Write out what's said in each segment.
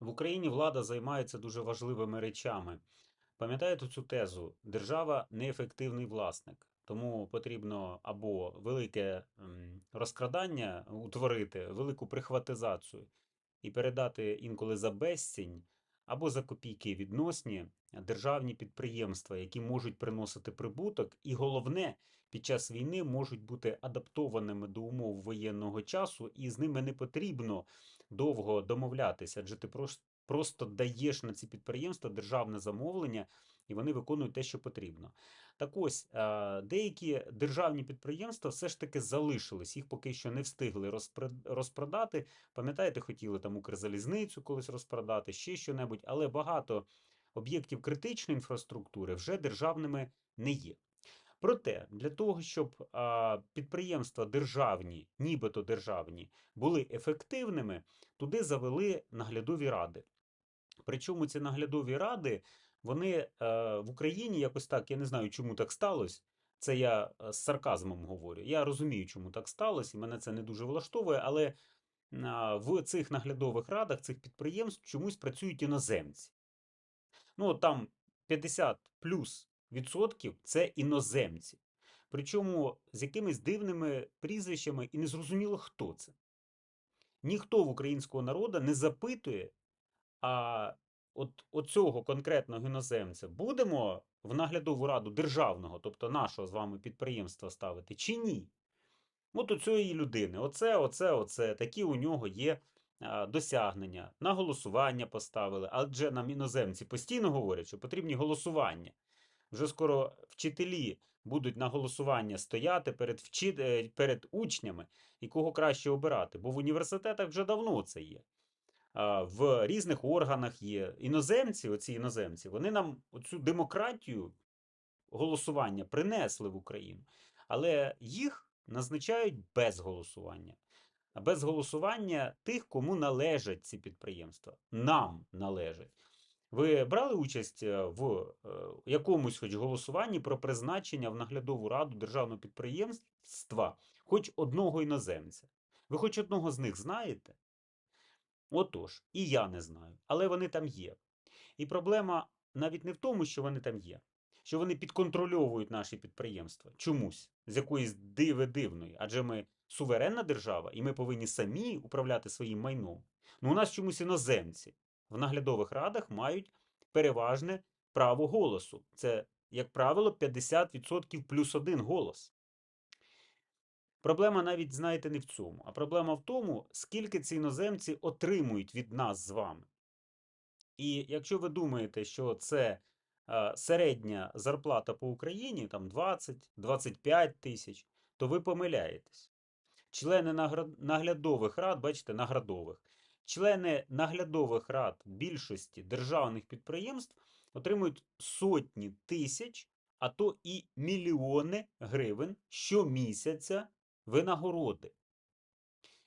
В Україні влада займається дуже важливими речами. Пам'ятаєте цю тезу? Держава неефективний власник. Тому потрібно або велике розкрадання утворити, велику прихватизацію і передати інколи за безцінь, або за копійки відносні державні підприємства, які можуть приносити прибуток, і головне, під час війни можуть бути адаптованими до умов воєнного часу, і з ними не потрібно довго домовлятися, адже ти прос- просто даєш на ці підприємства державне замовлення, і вони виконують те, що потрібно. Так ось, е, деякі державні підприємства все ж таки залишились, їх поки що не встигли розпродати. Пам'ятаєте, хотіли там Укрзалізницю колись розпродати, ще що-небудь, але багато об'єктів критичної інфраструктури вже державними не є. Проте, для того, щоб підприємства державні, нібито державні, були ефективними, туди завели наглядові ради. Причому ці наглядові ради, вони е, в Україні якось так, я не знаю, чому так сталося. Це я е, з сарказмом говорю. Я розумію, чому так сталося, і мене це не дуже влаштовує, але в цих наглядових радах цих підприємств чомусь працюють іноземці. Ну, там 50 плюс відсотків це іноземці. Причому з якимись дивними прізвищами і незрозуміло, хто це. Ніхто в українського народу не запитує, а от оцього конкретного іноземця будемо в наглядову раду державного, тобто нашого з вами підприємства ставити, чи ні? От у цієї людини, оце, оце, оце, такі у нього є досягнення. На голосування поставили. Адже нам іноземці постійно говорять, що потрібні голосування. Вже скоро вчителі будуть на голосування стояти перед, вчи... е, перед учнями, і кого краще обирати. Бо в університетах вже давно це є. В різних органах є. Іноземці, оці іноземці, вони нам оцю демократію голосування принесли в Україну. Але їх назначають без голосування. Без голосування тих, кому належать ці підприємства. Нам належать. Ви брали участь е, в е, якомусь хоч голосуванні про призначення в наглядову раду державного підприємства хоч одного іноземця? Ви хоч одного з них знаєте? Отож, і я не знаю, але вони там є. І проблема навіть не в тому, що вони там є, що вони підконтрольовують наші підприємства чомусь, з якоїсь диви дивної. Адже ми суверенна держава, і ми повинні самі управляти своїм майном. Ну, у нас чомусь іноземці в наглядових радах мають переважне право голосу. Це, як правило, 50% плюс один голос. Проблема навіть, знаєте, не в цьому, а проблема в тому, скільки ці іноземці отримують від нас з вами. І якщо ви думаєте, що це е, середня зарплата по Україні, там 20-25 тисяч, то ви помиляєтесь. Члени наглядових рад, бачите, наградових, члени наглядових рад більшості державних підприємств отримують сотні тисяч, а то і мільйони гривень щомісяця винагороди.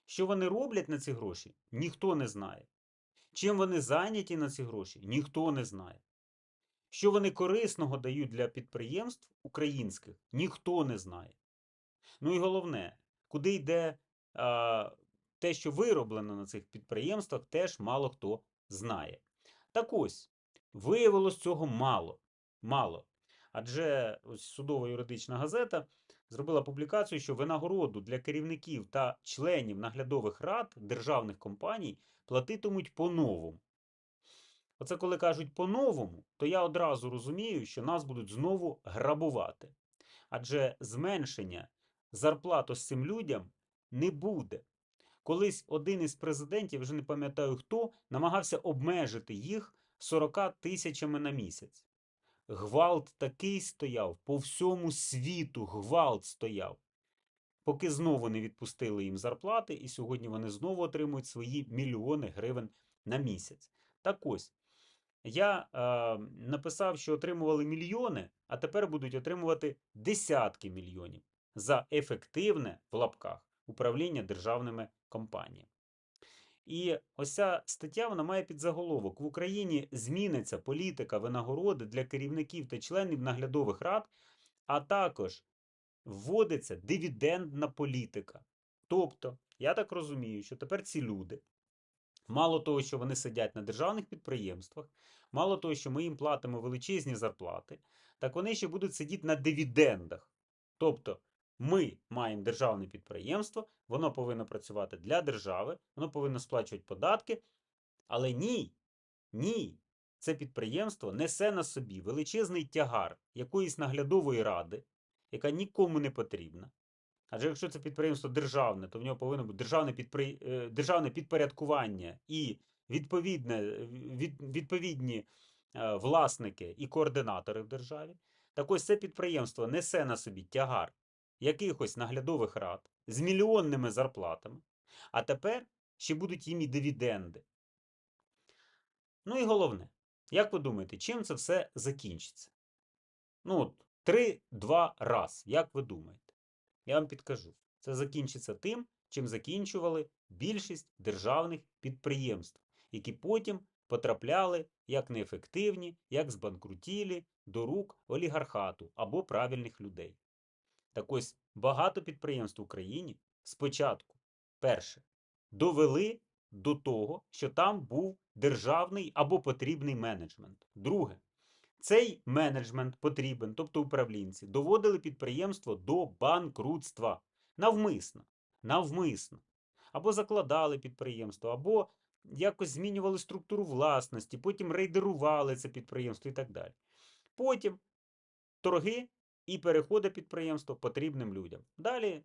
Що вони роблять на ці гроші, ніхто не знає. Чим вони зайняті на ці гроші, ніхто не знає. Що вони корисного дають для підприємств українських, ніхто не знає. Ну і головне, куди йде а, те, що вироблено на цих підприємствах, теж мало хто знає. Так ось, виявилось цього мало. Мало. Адже ось судова юридична газета зробила публікацію, що винагороду для керівників та членів наглядових рад державних компаній платитимуть по-новому. Оце коли кажуть по-новому, то я одразу розумію, що нас будуть знову грабувати. Адже зменшення зарплат ось цим людям не буде. Колись один із президентів, вже не пам'ятаю хто, намагався обмежити їх 40 тисячами на місяць. Гвалт такий стояв, по всьому світу гвалт стояв. Поки знову не відпустили їм зарплати, і сьогодні вони знову отримують свої мільйони гривень на місяць. Так ось, я е, написав, що отримували мільйони, а тепер будуть отримувати десятки мільйонів за ефективне в лапках управління державними компаніями. І ось ця стаття вона має підзаголовок. В Україні зміниться політика винагороди для керівників та членів наглядових рад, а також вводиться дивідендна політика. Тобто, я так розумію, що тепер ці люди Мало того, що вони сидять на державних підприємствах, мало того, що ми їм платимо величезні зарплати, так вони ще будуть сидіти на дивідендах. Тобто ми маємо державне підприємство, воно повинно працювати для держави, воно повинно сплачувати податки, але ні, ні, це підприємство несе на собі величезний тягар якоїсь наглядової ради, яка нікому не потрібна. Адже якщо це підприємство державне, то в нього повинно бути державне, підпри... е, державне підпорядкування і відповідне, від... відповідні е, власники і координатори в державі. Так ось це підприємство несе на собі тягар якихось наглядових рад з мільйонними зарплатами, а тепер ще будуть їм і дивіденди. Ну і головне, як ви думаєте, чим це все закінчиться? Ну, 3-2 раз, як ви думаєте? Я вам підкажу. Це закінчиться тим, чим закінчували більшість державних підприємств, які потім потрапляли як неефективні, як збанкрутілі до рук олігархату або правильних людей. Так ось багато підприємств в Україні спочатку, перше, довели до того, що там був державний або потрібний менеджмент. Друге, цей менеджмент потрібен, тобто управлінці, доводили підприємство до банкрутства. Навмисно. Навмисно. Або закладали підприємство, або якось змінювали структуру власності, потім рейдерували це підприємство і так далі. Потім торги і переходи підприємства потрібним людям. Далі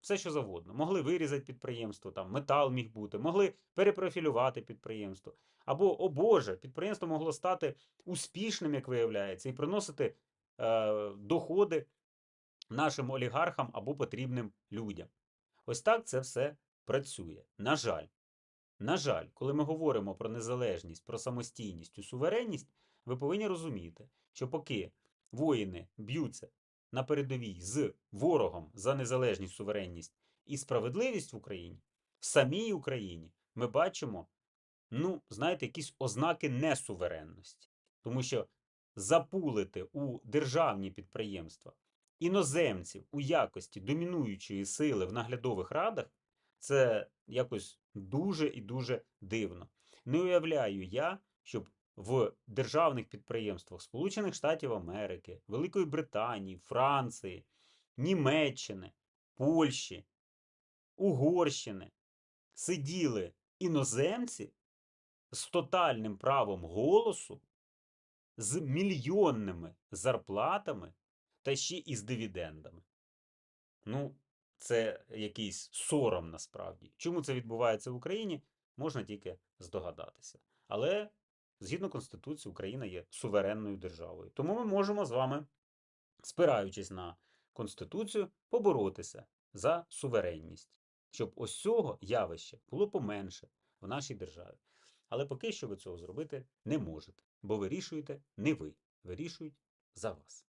все, що завгодно. Могли вирізати підприємство, там метал міг бути, могли перепрофілювати підприємство. Або, о Боже, підприємство могло стати успішним, як виявляється, і приносити е, доходи нашим олігархам або потрібним людям. Ось так це все працює. На жаль, на жаль, коли ми говоримо про незалежність, про самостійність і суверенність, ви повинні розуміти, що поки воїни б'ються на передовій з ворогом за незалежність, суверенність і справедливість в Україні, в самій Україні ми бачимо, ну, знаєте, якісь ознаки несуверенності. Тому що запулити у державні підприємства іноземців у якості домінуючої сили в наглядових радах, це якось дуже і дуже дивно. Не уявляю я, щоб в державних підприємствах Сполучених Штатів Америки, Великої Британії, Франції, Німеччини, Польщі, Угорщини сиділи іноземці з тотальним правом голосу, з мільйонними зарплатами та ще і з дивідендами. Ну, це якийсь сором насправді. Чому це відбувається в Україні, можна тільки здогадатися. Але згідно Конституції, Україна є суверенною державою. Тому ми можемо з вами, спираючись на Конституцію, поборотися за суверенність, щоб ось цього явища було поменше в нашій державі. Але поки що ви цього зробити не можете, бо вирішуєте не ви, вирішують за вас.